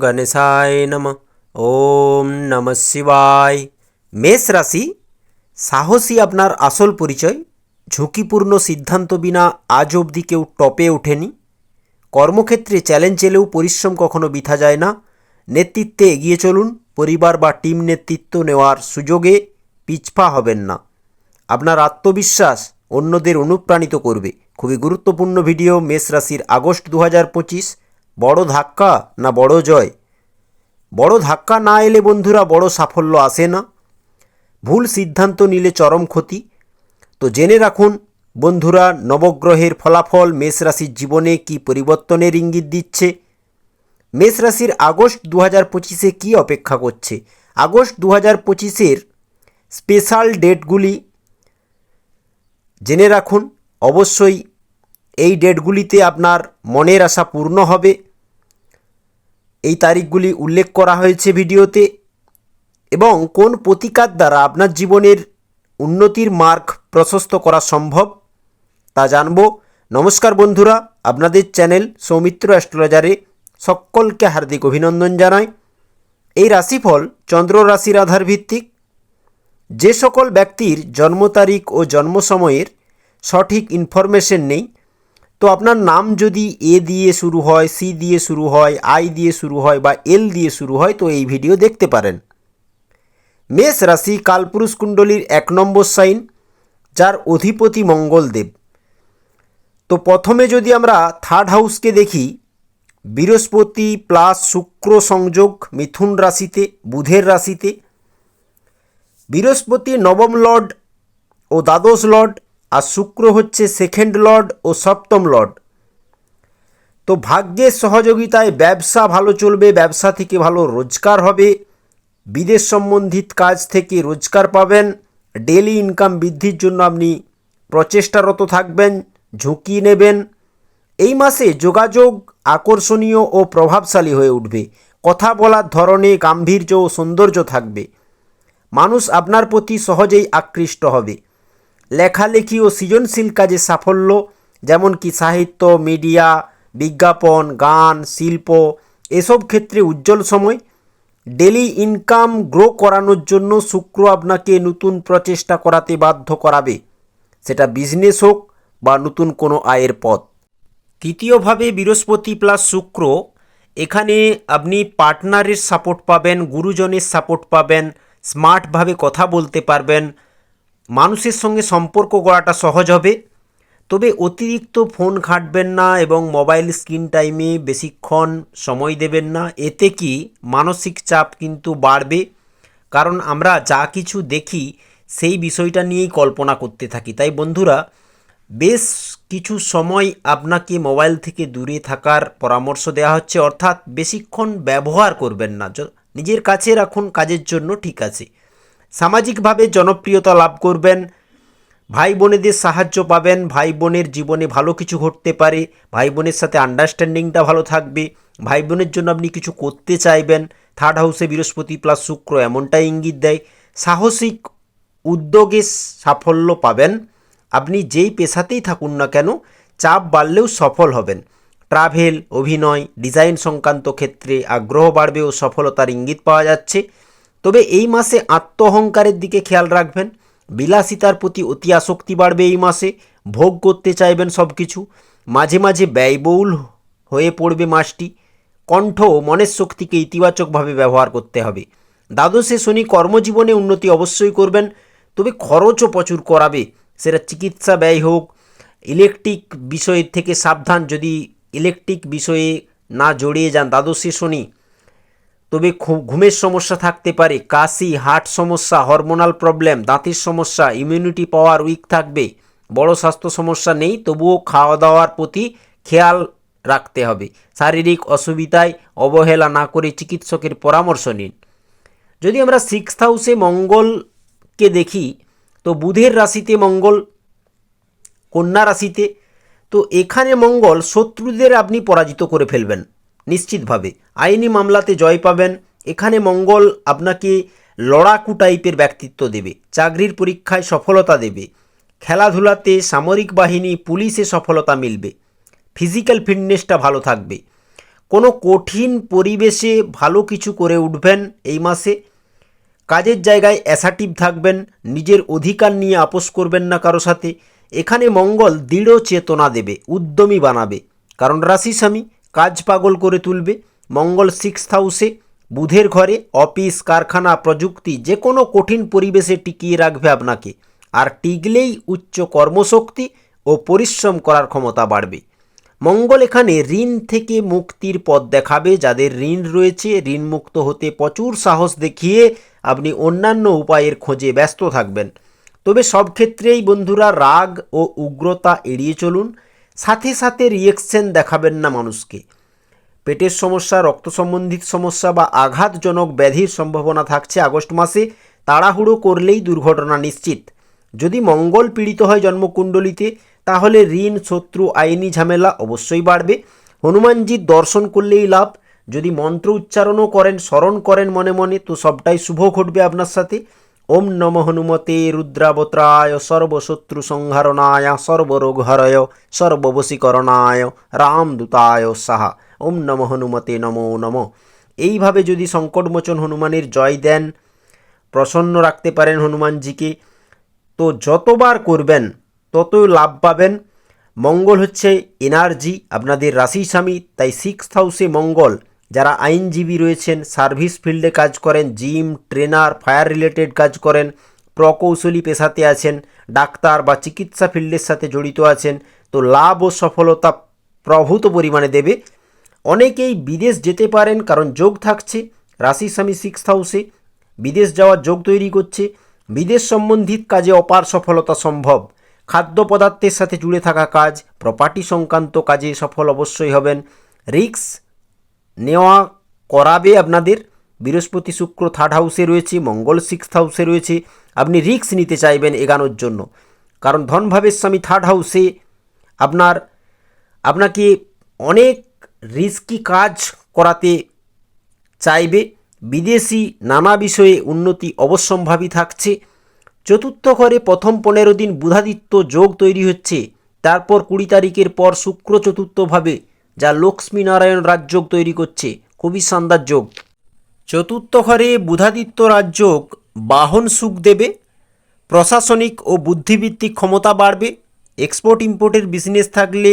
গণেশায় নম ওম নম শিবায় মেষ রাশি সাহসী আপনার আসল পরিচয় ঝুঁকিপূর্ণ সিদ্ধান্ত বিনা আজ অবধি কেউ টপে ওঠেনি কর্মক্ষেত্রে চ্যালেঞ্জ এলেও পরিশ্রম কখনো বৃথা যায় না নেতৃত্বে এগিয়ে চলুন পরিবার বা টিম নেতৃত্ব নেওয়ার সুযোগে পিছপা হবেন না আপনার আত্মবিশ্বাস অন্যদের অনুপ্রাণিত করবে খুবই গুরুত্বপূর্ণ ভিডিও মেষ রাশির আগস্ট দু হাজার পঁচিশ বড় ধাক্কা না বড় জয়? বড় ধাক্কা না এলে বন্ধুরা বড় সাফল্য আসে না। ভুল সিদ্ধান্ত নিলে চরম ক্ষতি। তো জেনে রাখুন, বন্ধুরা, নবগ্রহের ফলাফল মেষ রাশির জীবনে কি পরিবর্তনের ইঙ্গিত দিচ্ছে? মেষ রাশির আগস্ট দু হাজার পঁচিশে কী অপেক্ষা করছে? আগস্ট দু হাজার পঁচিশের স্পেশাল ডেটগুলি জেনে রাখুন। অবশ্যই এই ডেটগুলিতে আপনার মনের আশা পূর্ণ হবে। এই তারিখগুলি উল্লেখ করা হয়েছে ভিডিওতে এবং কোন প্রতিকার দ্বারা আপনার জীবনের উন্নতির মার্গ প্রশস্ত করা সম্ভব তা জানব। নমস্কার বন্ধুরা, আপনাদের চ্যানেল সৌমিত্র অ্যাস্ট্রোলজারে সকলকে হার্দিক অভিনন্দন জানাই। এই রাশিফল চন্দ্র রাশির আধার ভিত্তিক যে সকল ব্যক্তির জন্ম তারিখ ও জন্ম সময়ের সঠিক ইনফরমেশন নেই তো আপনার নাম যদি এ দিয়ে শুরু হয় সি দিয়ে শুরু হয় আই দিয়ে শুরু হয় বা এল দিয়ে শুরু হয়, তো এই ভিডিও দেখতে পারেন। মেষ রাশি কালপুরুষ কুণ্ডলীর এক নম্বর সাইন, যার অধিপতি মঙ্গলদেব। তো প্রথমে যদি আমরা থার্ড হাউসকে দেখি, বৃহস্পতি প্লাস শুক্র সংযোগ মিথুন রাশিতে, বুধের রাশিতে। বৃহস্পতি নবম লর্ড ও দ্বাদশ লর্ড আর শুক্র হচ্ছে সেকেন্ড লর্ড ও সপ্তম লর্ড তো ভাগ্যের সহযোগিতায় ব্যবসা ভালো চলবে, ব্যবসা থেকে ভালো রোজগার হবে, বিদেশ সম্বন্ধিত কাজ থেকে রোজগার পাবেন ডেলি ইনকাম বৃদ্ধির জন্য আপনি প্রচেষ্টারত থাকবেন, ঝুঁকি নেবেন। এই মাসে যোগাযোগ আকর্ষণীয় ও প্রভাবশালী হয়ে উঠবে। কথা বলার ধরনে, গাম্ভীর্য ও সৌন্দর্য থাকবে। মানুষ আপনার প্রতি সহজেই আকৃষ্ট হবে। লেখালেখি ও সৃজনশীল কাজে সাফল্য, যেমন কি সাহিত্য, মিডিয়া, বিজ্ঞাপন, গান, শিল্প, এসব ক্ষেত্রে উজ্জ্বল সময়। ডেলি ইনকাম গ্রো করানোর জন্য শুক্র আপনাকে নতুন প্রচেষ্টা করাতে বাধ্য করাবে। সেটা বিজনেস হোক বা নতুন কোনো আয়ের পথ। তৃতীয়ভাবে বৃহস্পতি প্লাস শুক্র, এখানে আপনি পার্টনারের সাপোর্ট পাবেন, গুরুজনের সাপোর্ট পাবেন, স্মার্টভাবে কথা বলতে পারবেন মানুষের সঙ্গে সম্পর্ক গড়াটা সহজ হবে। তবে অতিরিক্ত ফোন ঘাঁটবেন না এবং মোবাইল স্ক্রিন টাইমে বেশিক্ষণ সময় দেবেন না। এতে কি মানসিক চাপ কিন্তু বাড়বে? কারণ আমরা যা কিছু দেখি, সেই বিষয়টা নিয়েই কল্পনা করতে থাকি। তাই বন্ধুরা, বেশ কিছু সময় আপনাকে মোবাইল থেকে দূরে থাকার পরামর্শ দেওয়া হচ্ছে। অর্থাৎ বেশিক্ষণ ব্যবহার করবেন না। নিজের কাছে রাখুন, কাজের জন্য ঠিক আছে। সামাজিকভাবে জনপ্রিয়তা লাভ করবেন ভাই বোনেদের সাহায্য পাবেন ভাই বোনের জীবনে ভালো কিছু ঘটতে পারে ভাই বোনের সাথে আন্ডারস্ট্যান্ডিংটা ভালো থাকবে ভাই বোনের জন্য আপনি কিছু করতে চাইবেন। থার্ড হাউসে বৃহস্পতি প্লাস শুক্র এমনটাই ইঙ্গিত দেয়। সাহসিক উদ্যোগে সাফল্য পাবেন। আপনি যেই পেশাতেই থাকুন না কেন, চাপ বাড়লেও সফল হবেন। ট্রাভেল, অভিনয়, ডিজাইন সংক্রান্ত ক্ষেত্রে আগ্রহ বাড়বে ও সফলতার ইঙ্গিত পাওয়া যাচ্ছে। তবে এই মাসে আত্মহংকারের দিকে খেয়াল রাখবেন। বিলাসিতার প্রতি অতি আসক্তি বাড়বে এই মাসে। ভোগ করতে চাইবেন সব কিছু মাঝে মাঝে ব্যয়বহুল হয়ে পড়বে মাসটি। কণ্ঠ ও মনের শক্তিকে ইতিবাচকভাবে ব্যবহার করতে হবে। দ্বাদশে শনি কর্মজীবনে উন্নতি অবশ্যই করবেন। তবে খরচও প্রচুর করাবে। সেটা চিকিৎসা ব্যয় হোক, ইলেকট্রিক বিষয়ের থেকে সাবধান যদি ইলেকট্রিক বিষয়ে না জড়িয়ে যান। দ্বাদশে শনি তবে ঘুমের সমস্যা থাকতে পারে, কাশি, হার্ট সমস্যা, হরমোনাল প্রবলেম, দাঁতের সমস্যা ইমিউনিটি পাওয়ার উইক থাকবে। বড় স্বাস্থ্য সমস্যা নেই, তবুও খাওয়া দাওয়ার প্রতি খেয়াল রাখতে হবে। শারীরিক অসুবিধায় অবহেলা না করে চিকিৎসকের পরামর্শ নিন। যদি আমরা সিক্স হাউসে মঙ্গলকে দেখি, তো বুধের রাশিতে মঙ্গল, কন্যা রাশিতে, তো এখানে মঙ্গল শত্রুদের আপনি পরাজিত করে ফেলবেন। নিশ্চিতভাবে। আইনি মামলাতে জয় পাবেন। এখানে মঙ্গল আপনাকে লড়াকু টাইপের ব্যক্তিত্ব দেবে। চাকরির পরীক্ষায় সফলতা দেবে। খেলাধুলাতে সামরিক বাহিনী, পুলিশে সফলতা মিলবে। ফিজিক্যাল ফিটনেসটা ভালো থাকবে। কোনো কঠিন পরিবেশে ভালো কিছু করে উঠবেন এই মাসে। কাজের জায়গায় অ্যাসাটিভ থাকবেন। নিজের অধিকার নিয়ে আপোষ করবেন না কারও সাথে। এখানে মঙ্গল দৃঢ় চেতনা দেবে, উদ্যমী বানাবে। কারণ রাশি স্বামী কাজ পাগল করে তুলবে। মঙ্গল সিক্স হাউসে, বুধের ঘরে, অফিস, কারখানা, প্রযুক্তি, যে কোনো কঠিন পরিবেশে টিকিয়ে রাখবে আপনাকে। আর টিকলেই উচ্চ কর্মশক্তি ও পরিশ্রম করার ক্ষমতা বাড়বে। মঙ্গল এখানে ঋণ থেকে মুক্তির পথ দেখাবে। যাদের ঋণ রয়েছে ঋণ মুক্ত হতে প্রচুর সাহস দেখিয়ে আপনি অন্যান্য উপায়ের খোঁজে ব্যস্ত থাকবেন। তবে সব ক্ষেত্রেই বন্ধুরা, রাগ ও উগ্রতা এড়িয়ে চলুন। সাথে সাথে রিয়েকশন দেখাবেন না মানুষকে। পেটের সমস্যা, রক্ত সম্বন্ধিত সমস্যা বা আঘাতজনক ব্যাধির সম্ভাবনা থাকছে আগস্ট মাসে, তাড়াহুড়ো করলেই দুর্ঘটনা নিশ্চিত। যদি মঙ্গল পীড়িত হয় জন্মকুণ্ডলিতে, তাহলে ঋণ, শত্রু, আইনি ঝামেলা অবশ্যই বাড়বে। হনুমানজির দর্শন করলেই লাভ। যদি মন্ত্র উচ্চারণও করেন, স্মরণ করেন মনে মনে, তো সবটাই শুভ ঘটবে আপনার সাথে। ওম নম হনুমতে রুদ্রাবত্রায় সর্বশত্রু সংহারণায় সর্বরোগহরয় সর্ববশীকরণায় রামদূতায় সাহা। ওম নম হনুমতে নমো নম। এইভাবে যদি সংকটমোচন হনুমানের জয় দেন, প্রসন্ন রাখতে পারেন হনুমানজিকে, তো যতবার করবেন, ততই লাভ পাবেন। মঙ্গল হচ্ছে এনার্জি, আপনাদের রাশি স্বামী, তাই সিক্স হাউসে মঙ্গল। যারা আইনজীবী রয়েছেন, সার্ভিস ফিল্ডে কাজ করেন, জিম, ট্রেনার, ফায়ার রিলেটেড কাজ করেন, প্রকৌশলী পেশাতে আছেন, ডাক্তার বা চিকিৎসা ফিল্ডের সাথে জড়িত আছেন, তো লাভ ও সফলতা প্রভূত পরিমাণে দেবে। অনেকেই বিদেশ যেতে পারেন কারণ যোগ থাকছে, রাশি স্বামী সিক্স হাউসে বিদেশ যাওয়ার যোগ তৈরি করছে, বিদেশ সম্বন্ধিত কাজে অপার সফলতা সম্ভব। খাদ্য পদার্থের সাথে জুড়ে থাকা কাজ প্রপার্টি সংক্রান্ত কাজে সফল অবশ্যই হবেন রিক্স নেওয়া করাবে আপনাদের। বৃহস্পতি শুক্র থার্ড হাউসে রয়েছে, মঙ্গল সিক্স হাউসে রয়েছে। আপনি রিক্স নিতে চাইবেন এগানোর জন্য। কারণ ধনভাবের স্বামী থার্ড হাউসে আপনার, আপনাকে অনেক রিস্কি কাজ করাতে চাইবে। বিদেশি নানা বিষয়ে উন্নতি অবশ্যম্ভাবী থাকছে। চতুর্থ ঘরে প্রথম পনেরো দিন বুধাদিত্য যোগ তৈরি হচ্ছে। তারপর কুড়ি তারিখের পর শুক্র চতুর্থভাবে যা লক্ষ্মীনারায়ণ রাজযোগ তৈরি করছে। খুবই শানদার যোগ। চতুর্থ ঘরে বুধাদিত্য রাজযোগ বাহন সুখ দেবে, প্রশাসনিক ও বুদ্ধিভিত্তিক ক্ষমতা বাড়বে এক্সপোর্ট ইম্পোর্টের বিজনেস থাকলে,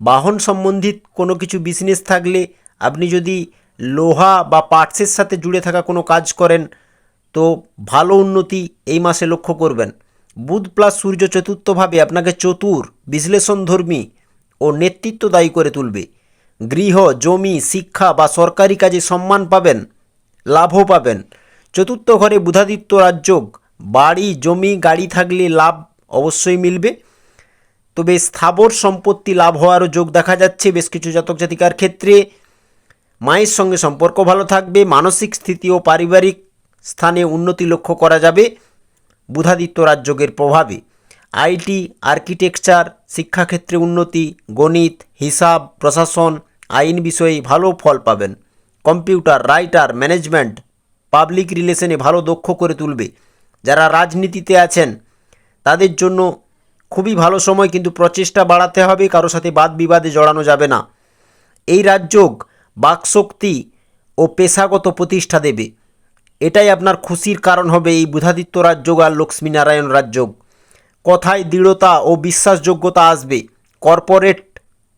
বাহন সম্বন্ধিত কোনো কিছু বিজনেস থাকলে, আপনি যদি লোহা বা পার্টসের সাথে জুড়ে থাকা কোনো কাজ করেন, তো ভালো উন্নতি এই মাসে লক্ষ্য করবেন। বুধ প্লাস সূর্য চতুর্থভাবে আপনাকে চতুর, বিশ্লেষণধর্মী ও নেতৃত্বদায়ী করে তুলবে। গৃহ, জমি, শিক্ষা বা সরকারি কাজে সম্মান পাবেন, লাভও পাবেন। চতুর্থ ঘরে বুধাদিত্য রাজযোগ। বাড়ি, জমি, গাড়ি থাকলে লাভ অবশ্যই মিলবে। তবে স্থাবর সম্পত্তি, লাভ হওয়ারও যোগ দেখা যাচ্ছে। বেশ কিছু জাতক জাতিকার ক্ষেত্রে মায়ের সঙ্গে সম্পর্ক ভালো থাকবে। মানসিক স্থিতি ও পারিবারিক স্থানে উন্নতি লক্ষ্য করা যাবে। বুধাদিত্য রাজযোগের প্রভাবে। আইটি, আর্কিটেকচার, শিক্ষাক্ষেত্রে উন্নতি, গণিত, হিসাব, প্রশাসন, আইন বিষয়ে ভালো ফল পাবেন। কম্পিউটার, রাইটার, ম্যানেজমেন্ট, পাবলিক রিলেশনে ভালো দক্ষ করে তুলবে। যারা রাজনীতিতে আছেন, তাদের জন্য খুবই ভালো সময়, কিন্তু প্রচেষ্টা বাড়াতে হবে, কারও সাথে বাদ বিবাদে জড়ানো যাবে না। এই রাজযোগ বাকশক্তি ও পেশাগত প্রতিষ্ঠা দেবে। এটাই আপনার খুশির কারণ হবে এই বুধাদিত্য রাজযোগ আর লক্ষ্মীনারায়ণ রাজযোগ। কথায় দৃঢ়তা ও বিশ্বাসযোগ্যতা আসবে। কর্পোরেট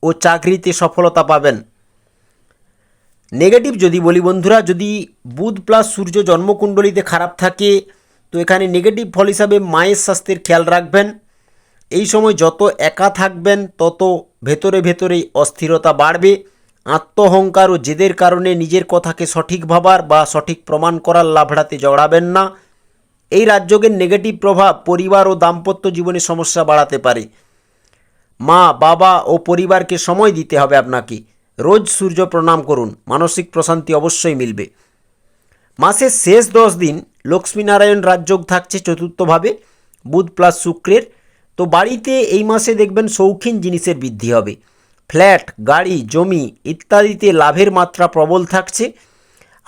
ও চাকরিতে সফলতা পাবেন। নেগেটিভ যদি বলি বন্ধুরা, যদি বুধ প্লাস সূর্য জন্মকুণ্ডলিতে খারাপ থাকে, তো এখানে নেগেটিভ ফল হিসাবে মায়ের স্বাস্থ্যের খেয়াল রাখবেন। এই সময় যত একা থাকবেন, তত ভেতরে ভেতরেই অস্থিরতা বাড়বে। আত্মহংকার ও জেদের কারণে নিজের কথাকে সঠিক ভাবার বা সঠিক প্রমাণ করার লাভড়াতে জড়াবেন না। এই রাজযোগের নেগেটিভ প্রভাব পরিবার ও দাম্পত্য জীবনে সমস্যা বাড়াতে পারে। মা, বাবা ও পরিবারকে সময় দিতে হবে আপনাকে। রোজ সূর্য প্রণাম করুন। মানসিক প্রশান্তি অবশ্যই মিলবে। মাসের শেষ দশ দিন লক্ষ্মীনারায়ণ রাজযোগ থাকছে চতুর্থভাবে। বুধ প্লাস শুক্রের। তো বাড়িতে এই মাসে দেখবেন শৌখিন জিনিসের বৃদ্ধি হবে। ফ্ল্যাট, গাড়ি, জমি ইত্যাদিতে লাভের মাত্রা প্রবল থাকছে।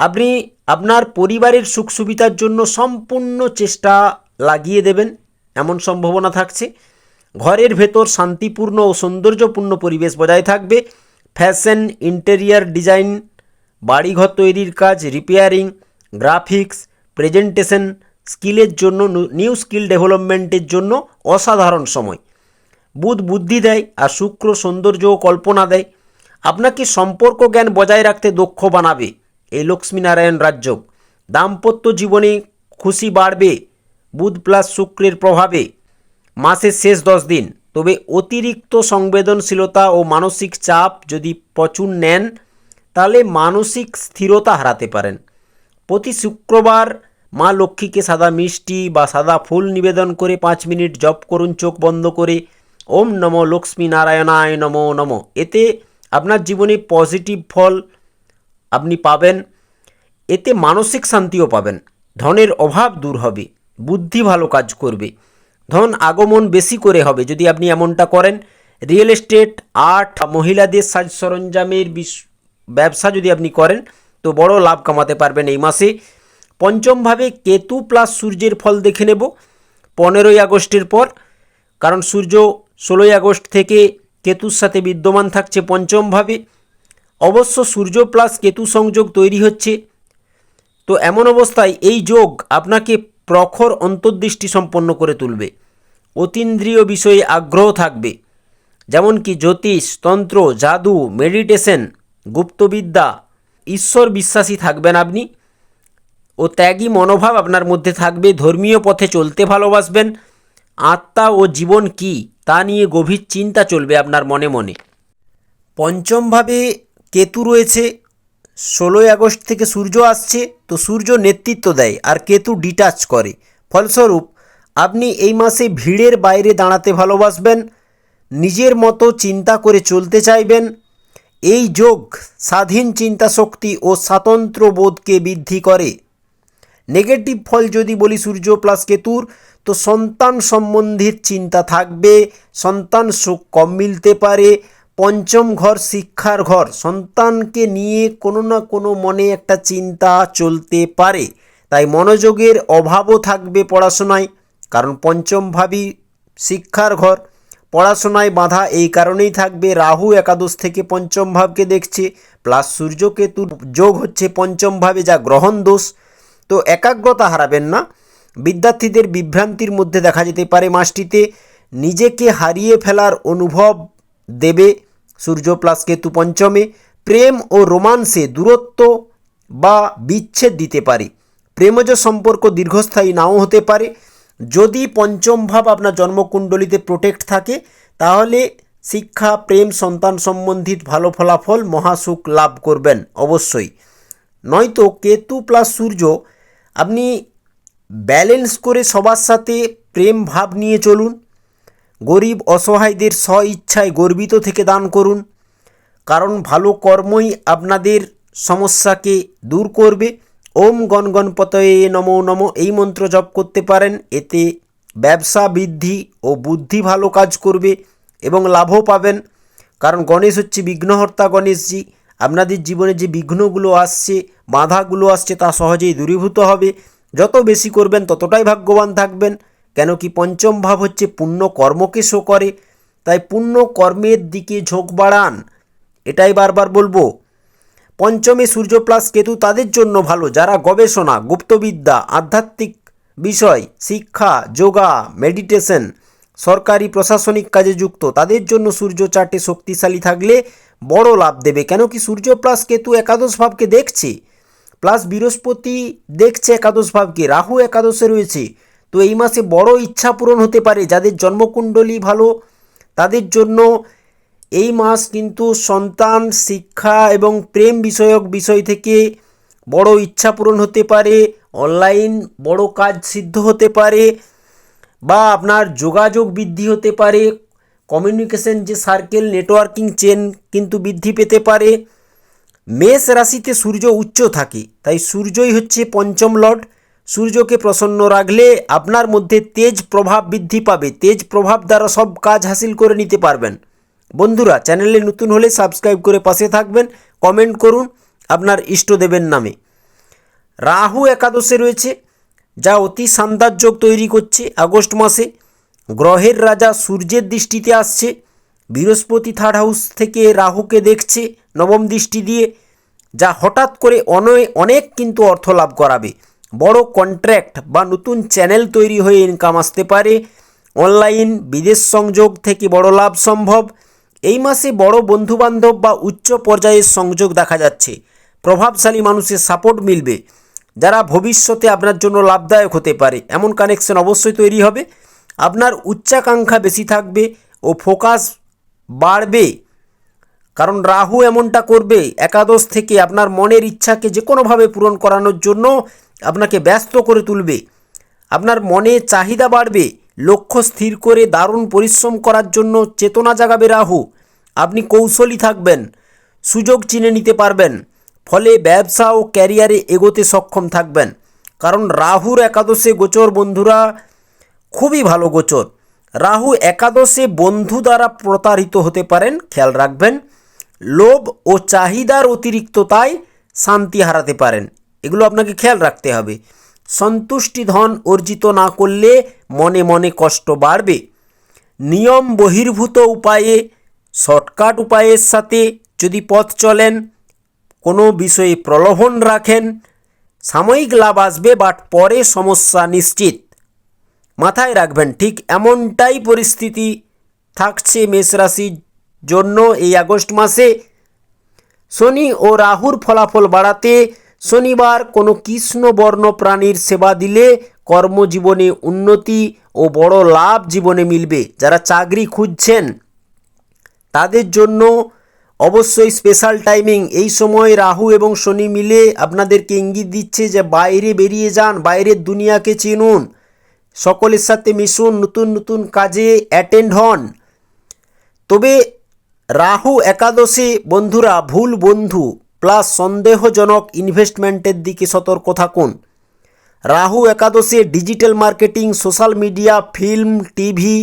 আপনি আপনার পরিবারের সুখ সুবিধার জন্য সম্পূর্ণ চেষ্টা লাগিয়ে দেবেন, এমন সম্ভাবনা থাকছে। ঘরের ভেতর শান্তিপূর্ণ ও সৌন্দর্যপূর্ণ পরিবেশ বজায় থাকবে। ফ্যাশন, ইন্টেরিয়ার ডিজাইন, বাড়িঘর তৈরির কাজ, রিপেয়ারিং, গ্রাফিক্স, প্রেজেন্টেশন স্কিলের জন্য, নিউ স্কিল ডেভেলপমেন্টের জন্য অসাধারণ সময়। বুধ বুদ্ধি দেয় আর শুক্র সৌন্দর্য ও কল্পনা দেয়। আপনাকে সম্পর্ক জ্ঞান বজায় রাখতে দক্ষ বানাবে। এই লক্ষ্মীনারায়ণ রাজ্য। দাম্পত্য জীবনে খুশি বাড়বে, বুধ প্লাস শুক্রের প্রভাবে। মাসের শেষ দশ দিন। তবে অতিরিক্ত সংবেদনশীলতা ও মানসিক চাপ যদি প্রচুর নেন, তাহলে মানসিক স্থিরতা হারাতে পারেন। প্রতি শুক্রবার মা লক্ষ্মীকে সাদা মিষ্টি বা সাদা ফুল নিবেদন করে পাঁচ মিনিট জপ করুন, চোখ বন্ধ করে। ওম নম লক্ষ্মী নারায়ণায় নমো নম। এতে আপনার জীবনে পজিটিভ ফল আপনি পাবেন, এতে মানসিক শান্তিও পাবেন, ধনের অভাব দূর হবে, বুদ্ধি ভালো কাজ করবে, ধন আগমন বেশি করে হবে। যদি আপনি এমনটা করেন, রিয়েল এস্টেট, আর্ট, মহিলাদের সাজ সরঞ্জামের বিস- ব্যবসা যদি আপনি করেন, তো বড় লাভ কামাতে পারবেন এই মাসে। পঞ্চমভাবে কেতু প্লাস সূর্যের ফল দেখে নেব, পনেরোই আগস্টের পর, কারণ সূর্য ষোলোই আগস্ট থেকে কেতুর সাথে বিদ্যমান থাকছে পঞ্চমভাবে। অবশ্য সূর্য প্লাস কেতু সংযোগ তৈরি হচ্ছে। তো এমন অবস্থায় এই যোগ আপনাকে প্রখর অন্তর্দৃষ্টি সম্পন্ন করে তুলবে। অতীন্দ্রিয় বিষয়ে আগ্রহ থাকবে। যেমন কি জ্যোতিষ, তন্ত্র, জাদু, মেডিটেশন, গুপ্তবিদ্যা, ঈশ্বর বিশ্বাসী থাকবেন আপনি ও ত্যাগী মনোভাব আপনার মধ্যে থাকবে। ধর্মীয় পথে চলতে ভালোবাসবেন। আত্মা ও জীবন কি তা নিয়ে গভীর চিন্তা চলবে আপনার মনে মনে। পঞ্চমভাবে কেতু রয়েছে, ষোলোই আগস্ট থেকে সূর্য আসছে, তো সূর্য নেতৃত্ব দেয় আর কেতু ডিটাচ করে। ফলস্বরূপ, আপনি এই মাসে ভিড়ের বাইরে দাঁড়াতে ভালোবাসবেন, নিজের মতো চিন্তা করে চলতে চাইবেন। এই যোগ স্বাধীন চিন্তা শক্তি ও স্বাতন্ত্র্য বোধকে বৃদ্ধি করে। নেগেটিভ ফল যদি বলি সূর্য প্লাস কেতুর, তো সন্তান সম্বন্ধীর চিন্তা থাকবে, সন্তান সুখ কম মিলতে পারে পঞ্চম ঘর শিক্ষার ঘর। সন্তানকে নিয়ে কোনো না কোনো মনে একটা চিন্তা চলতে পারে। তাই মনোযোগের অভাবও থাকবে পড়াশোনায়। কারণ পঞ্চম ভাবী শিক্ষার ঘর। পড়াশোনায় বাধা এই কারণেই থাকবে। রাহু একাদশ থেকে পঞ্চম ভাবকে দেখছে। প্লাস সূর্যকেতুর যোগ হচ্ছে পঞ্চম ভাবে যা গ্রহণ দোষ। তো একাগ্রতা হারাবেন না। বিদ্যার্থীদের বিভ্রান্তির মধ্যে দেখা যেতে পারে মাসটিতে। নিজেকে হারিয়ে ফেলার অনুভব দেবে। সূর্য প্লাস কেতু পঞ্চমে, প্রেম ও রোমান্সে দূরত্ব বা বিচ্ছেদ দিতে পারে। প্রেমজ সম্পর্ক দীর্ঘস্থায়ী নাও হতে পারে। যদি পঞ্চম ভাব আপনার জন্মকুণ্ডলিতে প্রোটেক্ট থাকে, তাহলে শিক্ষা, প্রেম, সন্তান সম্বন্ধিত ভালো ফলাফল মহাসুখ লাভ করবেন অবশ্যই। নয়তো কেতু প্লাস সূর্য আপনি ব্যালেন্স করে সবার সাথে প্রেম ভাব নিয়ে চলুন। গরিব অসহায়দের স্ব ইচ্ছায় গর্বিত থেকে দান করুন। কারণ ভালো কর্মই আপনাদের সমস্যাকে দূর করবে। ওম গণ গণপতয়ে নমো নম এই মন্ত্র জপ করতে পারেন। এতে ব্যবসা বৃদ্ধি ও বুদ্ধি ভালো কাজ করবে এবং লাভও পাবেন। কারণ গণেশ হচ্ছে বিঘ্নহর্তা গণেশজি। আপনাদের জীবনে যে বিঘ্নগুলো আসছে, বাধাগুলো আসছে তা সহজেই দূরীভূত হবে। যত বেশি করবেন ততটাই ভাগ্যবান থাকবেন। কেন কি পঞ্চম ভাব হচ্ছে পুণ্য কর্মকে শো করে, তাই পুণ্য কর্মের দিকে ঝোঁক বাড়ান। এটাই বারবার বলব। পঞ্চমে সূর্য প্লাস কেতু তাদের জন্য ভালো, যারা গবেষণা, গুপ্তবিদ্যা, আধ্যাত্মিক বিষয়, শিক্ষা, যোগা, মেডিটেশন, সরকারি প্রশাসনিক কাজে যুক্ত, তাদের জন্য সূর্য চাটে শক্তিশালী থাকলে বড় লাভ দেবে। কেন কি সূর্য প্লাস কেতু একাদশ ভাবকে দেখছে, প্লাস বৃহস্পতি দেখছে একাদশ ভাবকে, রাহু একাদশে রয়েছে তো এই মাসে বড় ইচ্ছা পূরণ হতে পারে। যাদের জন্মকুণ্ডলী ভালো, তাদের জন্য এই মাস কিন্তু সন্তান, শিক্ষা এবং প্রেম বিষয়ক বিষয় থেকে বড় ইচ্ছা পূরণ হতে পারে। অনলাইন বড় কাজ সিদ্ধ হতে পারে বা আপনার যোগাযোগ বৃদ্ধি হতে পারে। কমিউনিকেশন যে সার্কেল, নেটওয়ার্কিং চেন কিন্তু বৃদ্ধি পেতে পারে। মেষ রাশিতে সূর্য উচ্চ থাকে, তাই সূর্যই হচ্ছে পঞ্চম লর্ড। সূর্যকে প্রসন্ন রাখলে আপনার মধ্যে তেজ প্রভাব বৃদ্ধি পাবে। তেজ প্রভাব দ্বারা সব কাজ হাসিল করে নিতে পারবেন। বন্ধুরা, চ্যানেলে নতুন হলে সাবস্ক্রাইব করে পাশে থাকবেন। কমেন্ট করুন আপনার ইষ্টদেবের নামে। রাহু একাদশে রয়েছে, যা অতি সান্দার্যোগ তৈরি করছে। আগস্ট মাসে গ্রহের রাজা সূর্যের দৃষ্টিতে আসছে। বৃহস্পতি থার্ড হাউস থেকে রাহুকে দেখছে নবম দৃষ্টি দিয়ে, যা হঠাৎ করে অনয় অনেক কিন্তু অর্থ লাভ করাবে। বড় কন্ট্র্যাক্ট বা নতুন চ্যানেল তৈরি হয়ে ইনকাম আসতে পারে। অনলাইন বিদেশ সংযোগ থেকে বড় লাভ সম্ভব। এই মাসে বড় বন্ধুবান্ধব বা উচ্চ পর্যায়ের সংযোগ দেখা যাচ্ছে। প্রভাবশালী মানুষের সাপোর্ট মিলবে। যারা ভবিষ্যতে আপনার জন্য লাভদায়ক হতে পারে, এমন কানেকশন অবশ্যই তৈরি হবে। আপনার উচ্চাকাঙ্ক্ষা বেশি থাকবে ও ফোকাস বাড়বে। কারণ রাহু এমনটা করবে, একাদশ থেকে আপনার মনের ইচ্ছাকে যে কোনোভাবে পূরণ করানোর জন্য আপনাকে ব্যস্ত করে তুলবে। আপনার মনে চাহিদা বাড়বে। লক্ষ্য স্থির করে দারুণ পরিশ্রম করার জন্য চেতনা জাগাবে রাহু। আপনি কৌশলী থাকবেন। সুযোগ চিনে নিতে পারবেন। ফলে ব্যবসা ও ক্যারিয়ারে এগোতে সক্ষম থাকবেন। কারণ রাহুর একাদশে গোচর বন্ধুরা খুবই ভালো গোচর। রাহু একাদশে বন্ধু দ্বারা প্রতারিত হতে পারেন, খেয়াল রাখবেন। লোভ ও চাহিদার অতিরিক্ততায় শান্তি হারাতে পারেন। এগুলো আপনাকে খেয়াল রাখতে হবে। সন্তুষ্টি ধন অর্জিত না করলে মনে মনে কষ্ট বাড়বে। নিয়ম বহির্ভূত উপায়ে, শর্টকাট উপায়ের সাথে যদি পথ চলেন, কোনো বিষয়ে প্রলোভন রাখেন, সাময়িক লাভ আসবে, বাট পরে সমস্যা নিশ্চিত। মাথায় রাখবেন, ঠিক এমনটাই পরিস্থিতি থাকছে মেষ রাশির জন্য এই আগস্ট মাসে। শনি ও রাহুর ফলাফল বাড়াতে শনিবার কোনো কৃষ্ণবর্ণ প্রাণীর সেবা দিলে কর্মজীবনে উন্নতি ও বড় লাভ জীবনে মিলবে। যারা চাকরি খুঁজছেন, তাদের জন্য অবশ্যই স্পেশাল টাইমিং এই সময় রাহু এবং শনি মিলে আপনাদেরকে ইঙ্গিত দিচ্ছে যে বাইরে বেরিয়ে যান, বাইরের দুনিয়াকে চিনুন। সকলের সাথে মিশুন, নতুন নতুন কাজে অ্যাটেন্ড হন। তবে রাহু একাদশী বন্ধুরা ভুল বন্ধু। প্লাস সন্দেহজনক ইনভেস্টমেন্টের দিকে সতর্ক থাকুন। রাহু একাদশে digital marketing social media film TV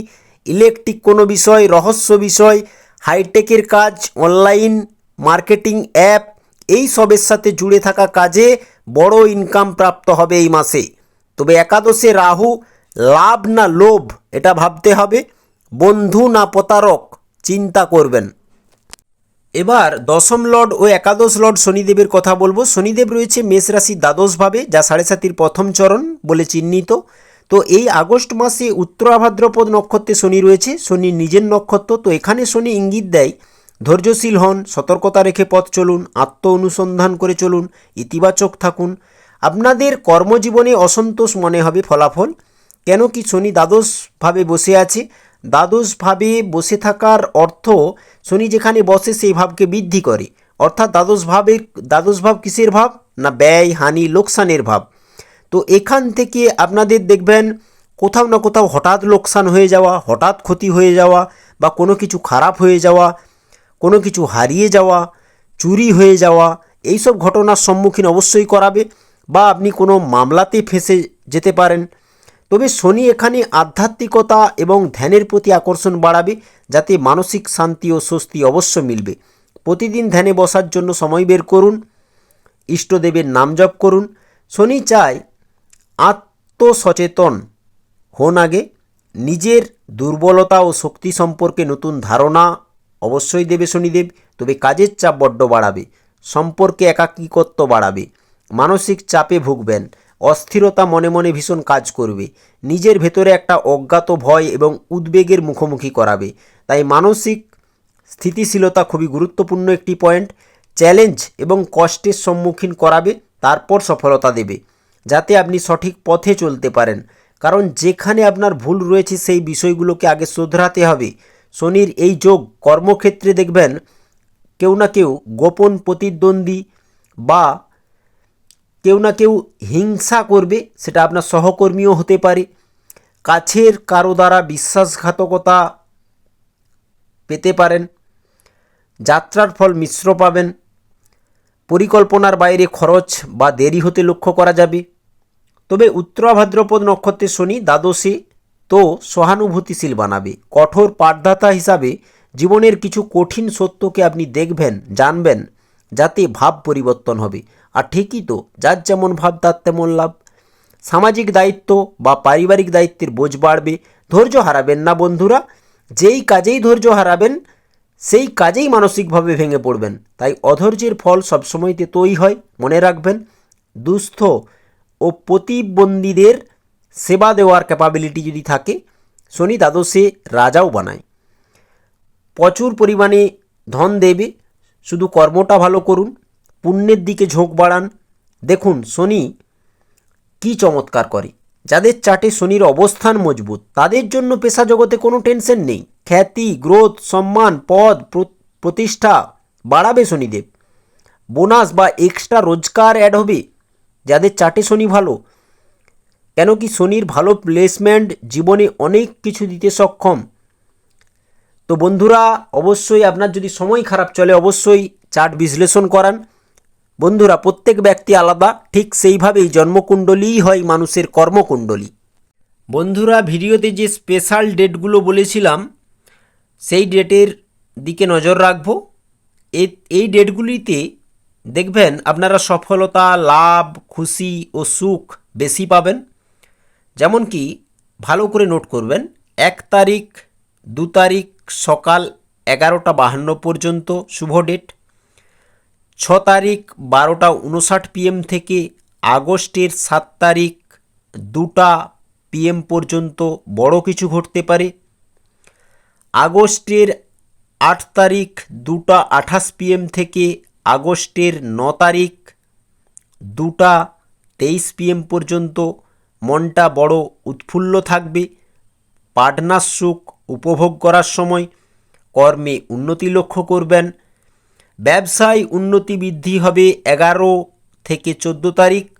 electric কোনো বিষয়, রহস্য বিষয় হাইটেকের কাজ অনলাইন মার্কেটিং অ্যাপ এই সবের সাথে জুড়ে থাকা কাজে বড় ইনকাম প্রাপ্ত হবে এই মাসে। তবে একাদশে রাহু লাভ না লোভ, এটা ভাবতে হবে। বন্ধু না প্রতারক, চিন্তা করবেন। এবার দশম লর্ড ও একাদশ লর্ড শনিদেবের কথা বলব। শনিদেব রয়েছে মেষ রাশির দ্বাদশভাবে, যা সাড়ে সাতির প্রথম চরণ বলে চিহ্নিত। তো এই আগস্ট মাসে উত্তরা ভাদ্রপদ নক্ষত্রে শনি রয়েছে, শনি নিজের নক্ষত্র। তো এখানে শনি ইঙ্গিত দেয়, ধৈর্যশীল হন, সতর্কতা রেখে পথ চলুন আত্ম অনুসন্ধান করে চলুন, ইতিবাচক থাকুন। আপনাদের কর্মজীবনে অসন্তোষ মনে হবে ফলাফল, কেন কি শনি দ্বাদশভাবে বসে আছে। দ্বাদশভাবে বসে থাকার অর্থ শনি যেখানে বসে সেই ভাবকে বৃদ্ধি করে। অর্থাৎ দ্বাদশ ভাবের দ্বাদশ ভাব কিসের ভাব? না ব্যয়, হানি, লোকসানের ভাব। তো এখান থেকে আপনাদের দেখবেন কোথাও না কোথাও হঠাৎ লোকসান হয়ে যাওয়া, হঠাৎ ক্ষতি হয়ে যাওয়া বা কোনো কিছু খারাপ হয়ে যাওয়া, কোনো কিছু হারিয়ে যাওয়া, চুরি হয়ে যাওয়া, এইসব ঘটনার সম্মুখীন অবশ্যই করাবে বা আপনি কোনো মামলাতে ফেঁসে যেতে পারেন। তবে শনি এখানে আধ্যাত্মিকতা এবং ধ্যানের প্রতি আকর্ষণ বাড়াবে, যাতে মানসিক শান্তি ও স্বস্তি অবশ্য মিলবে। প্রতিদিন ধ্যানে বসার জন্য সময় বের করুন, ইষ্টদেবের নাম জপ করুন। শনি চায় আত্মসচেতন হন আগে, নিজের দুর্বলতা ও শক্তি সম্পর্কে নতুন ধারণা অবশ্যই দেবে শনিদেব, তবে কাজের চাপ বড্ড বাড়াবে, সম্পর্কে একাকিকত্ব বাড়াবে, মানসিক চাপে ভুগবেন। অস্থিরতা মনে মনে ভীষণ কাজ করবে। নিজের ভেতরে একটা অজ্ঞাত ভয় এবং উদ্বেগের মুখোমুখি করাবে। তাই মানসিক স্থিতিশীলতা খুবই গুরুত্বপূর্ণ একটি পয়েন্ট। চ্যালেঞ্জ এবং কষ্টের সম্মুখীন করাবে, তারপর সফলতা দেবে, যাতে আপনি সঠিক পথে চলতে পারেন। কারণ যেখানে আপনার ভুল রয়েছে, সেই বিষয়গুলোকে আগে শোধরাতে হবে। শনির এই যোগ কর্মক্ষেত্রে দেখবেন কেউ না কেউ গোপন প্রতিদ্বন্দ্বী বা কেউ না কেউ হিংসা করবে, সেটা আপনার সহকর্মীও হতে পারে। কাছের কারও দ্বারা বিশ্বাসঘাতকতা পেতে পারেন, যাত্রার ফল মিশ্র পাবেন, পরিকল্পনার বাইরে খরচ বা দেরি হতে লক্ষ্য করা যাবে। তবে উত্তরা ভাদ্রপদ নক্ষত্রে শনি দ্বাদশে তো সহানুভূতিশীল বানাবে। কঠোর পাঠদাতা হিসাবে জীবনের কিছু কঠিন সত্যকে আপনি দেখবেন, জানবেন, যাতে ভাব পরিবর্তন হবে। আর ঠিকই তো, যার যেমন ভাব, তার তেমন লাভ। সামাজিক দায়িত্ব বা পারিবারিক দায়িত্বের বোঝ বাড়বে, ধৈর্য হারাবেন না বন্ধুরা। যেই কাজেই ধৈর্য হারাবেন, সেই কাজেই মানসিকভাবে ভেঙে পড়বেন। তাই অধৈর্যের ফল সবসময় তেতোই হয়, মনে রাখবেন। দুস্থ ও প্রতিবন্ধীদের সেবা দেওয়ার ক্যাপাবিলিটি যদি থাকে, শনি দ্বাদশে রাজাও বানায়। প্রচুর পরিমাণে ধন দেবে, শুধু কর্মটা ভালো করুন পুণ্যের দিকে ঝোঁক বাড়ান। দেখুন, শনি কি চমৎকার করে। যাদের চাটে শনির অবস্থান মজবুত, তাদের জন্য পেশা জগতে কোনো টেনশন নেই। খ্যাতি, গ্রোথ, সম্মান, পদ, প্র- প্রতিষ্ঠা বাড়াবে শনিদেব। বোনাস বা এক্সট্রা রোজগার অ্যাড হবে। যাদের চাটে শনি ভালো কেন কি শনির ভালো প্লেসমেন্ট জীবনে অনেক কিছু দিতে সক্ষম। তো বন্ধুরা, অবশ্যই আপনার যদি সময় খারাপ চলে, অবশ্যই চার্ট বিশ্লেষণ করান। বন্ধুরা, প্রত্যেক ব্যক্তি আলাদা, ঠিক সেইভাবেই জন্মকুণ্ডলীই হয় মানুষের কর্মকুণ্ডলী। বন্ধুরা, ভিডিওতে যে স্পেশাল ডেটগুলো বলেছিলাম, সেই ডেটের দিকে নজর রাখব। এই ডেটগুলিতে দেখবেন আপনারা সফলতা, লাভ, খুশি ও সুখ বেশি পাবেন। যেমন কি, ভালো করে নোট করবেন, এক তারিখ, দু তারিখ সকাল এগারোটা বাহান্ন পর্যন্ত শুভ ডেট ছ তারিখ বারোটা উনষাট পিএম থেকে আগস্টের সাত তারিখ দুটা পিএম পর্যন্ত বড় কিছু ঘটতে পারে। আগস্টের আট তারিখ দুটা আঠাশ পিএম থেকে আগস্টের ন তারিখ দুটা তেইশ পিএম পর্যন্ত মনটা বড় উৎফুল্ল থাকবে। পার্টনার সুখ উপভোগ করার সময় কর্মে উন্নতি লক্ষ্য করবেন। ব্যবসায় উন্নতি বৃদ্ধি হবে এগারো থেকে চোদ্দ তারিখ।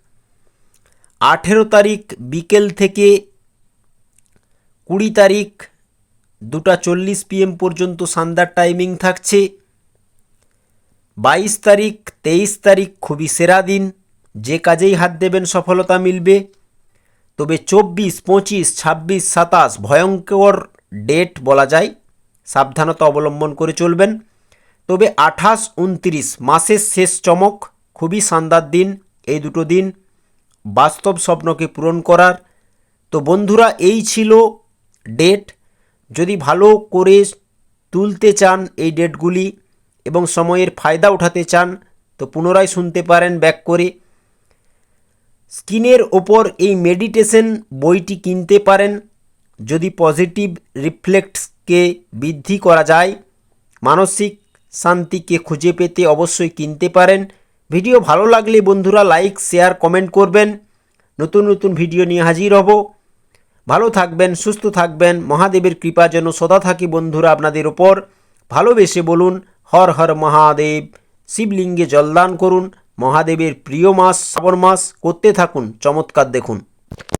আঠেরো তারিখ বিকেল থেকে কুড়ি তারিখ দুটা চল্লিশ পিএম পর্যন্ত সন্ধ্যার টাইমিং থাকছে। বাইশ তারিখ, তেইশ তারিখ খুবই সেরা দিন। যে কাজেই হাত দেবেন সফলতা মিলবে। তবে চব্বিশ, পঁচিশ, ছাব্বিশ, সাতাশ ভয়ঙ্কর ডেট বলা যায়। সাবধানতা অবলম্বন করে চলবেন। তবে আঠাশ উনত্রিশ মাসের শেষ চমক, খুবই শানদার দিন, এই দুটো দিন বাস্তব স্বপ্নকে পূরণ করার। তো বন্ধুরা, এই ছিল ডেট। যদি ভালো করে তুলতে চান এই ডেটগুলি এবং সময়ের ফায়দা উঠাতে চান, তো পুনরায় শুনতে পারেন ব্যাক করে। স্কিনের ওপর এই মেডিটেশন বইটি কিনতে পারেন। যদি পজিটিভ রিফ্লেক্টসকে বৃদ্ধি করা যায়, মানসিক শান্তিকে খুঁজে পেতে অবশ্যই কিনতে পারেন। ভিডিও ভালো লাগলে বন্ধুরা লাইক, শেয়ার, কমেন্ট করবেন। নতুন নতুন ভিডিও নিয়ে হাজির হব। ভালো থাকবেন, সুস্থ থাকবেন। মহাদেবের কৃপা যেন সদা থাকি বন্ধুরা আপনাদের ওপর ভালোবেসে বলুন, হর হর মহাদেব। শিবলিঙ্গে জলদান করুন। মহাদেবের প্রিয় মাস, শ্রাবণ মাস, করতে থাকুন, চমৎকার দেখুন।